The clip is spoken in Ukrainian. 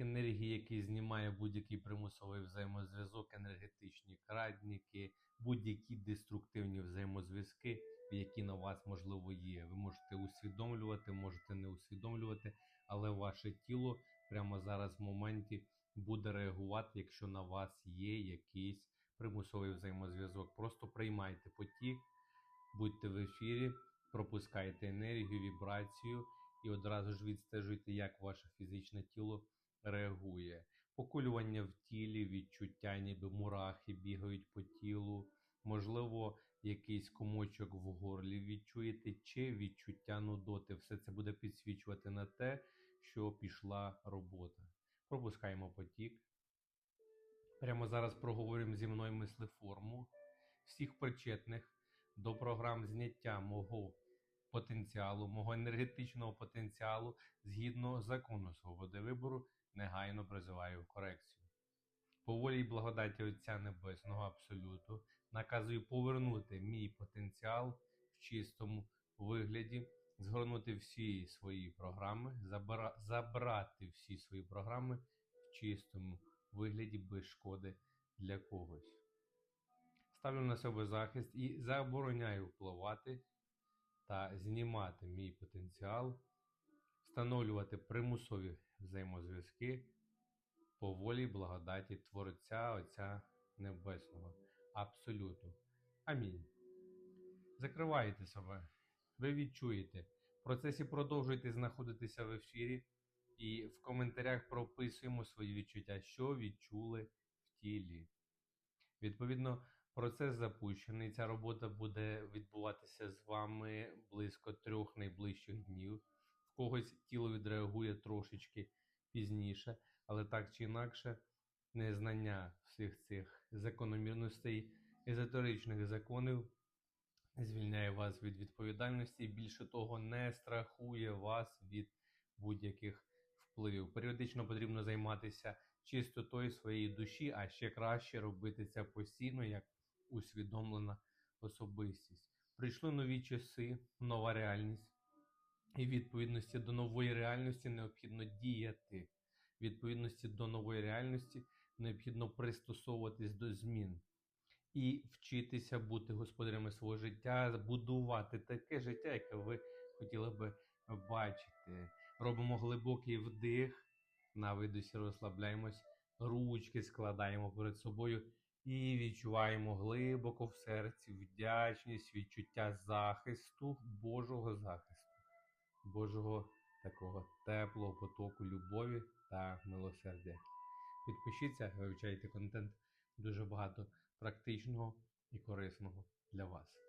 енергії, який знімає будь-який примусовий взаємозв'язок, енергетичні крадники, будь-які деструктивні взаємозв'язки, які на вас можливо є. Ви можете усвідомлювати, можете не усвідомлювати, але ваше тіло прямо зараз в моменті буде реагувати, якщо на вас є якийсь примусовий взаємозв'язок. Просто приймайте потік, будьте в ефірі, пропускайте енергію, вібрацію і одразу ж відстежуйте, як ваше фізичне тіло реагує. Поколювання в тілі, відчуття, ніби мурахи бігають по тілу. Можливо, якийсь комочок в горлі відчуєте, чи відчуття нудоти. Все це буде підсвічувати на те, що пішла робота. Пропускаємо потік. Прямо зараз проговоримо зі мною мислеформу всіх причетних до програм зняття мого потенціалу, мого енергетичного потенціалу згідно закону свободи вибору, негайно призиваю в корекцію. По волі благодаті Отця Небесного Абсолюту наказую повернути мій потенціал в чистому вигляді, згорнути всі свої програми, забира- забрати всі свої програми в чистому вигляді без шкоди для когось. Ставлю на себе захист і забороняю впливати та знімати мій потенціал, встановлювати примусові взаємозв'язки по волі благодаті Творця Отця Небесного. Абсолютно. Амінь. Закривайте себе. Ви відчуєте. В процесі продовжуйте знаходитися в ефірі і в коментарях прописуємо свої відчуття, що відчули в тілі. Відповідно, процес запущений. Ця робота буде відбуватися з вами близько трьох найближчих днів. В когось тіло відреагує трошечки пізніше, але так чи інакше, незнання всіх цих закономірностей, езотеричних законів звільняє вас від відповідальності і більше того, не страхує вас від будь-яких впливів. Періодично потрібно займатися чистотою своєї душі, а ще краще робити це постійно як усвідомлена особистість. Прийшли нові часи, нова реальність, і відповідності до нової реальності необхідно діяти. Відповідності до нової реальності необхідно пристосовуватись до змін і вчитися бути господарями свого життя, будувати таке життя, яке ви хотіли би бачити. Робимо глибокий вдих, на видосі розслабляємось, ручки складаємо перед собою і відчуваємо глибоко в серці вдячність, відчуття захисту, Божого захисту, Божого такого теплого потоку любові та милосердя. Підпишіться, вивчайте контент, дуже багато практичного і корисного для вас.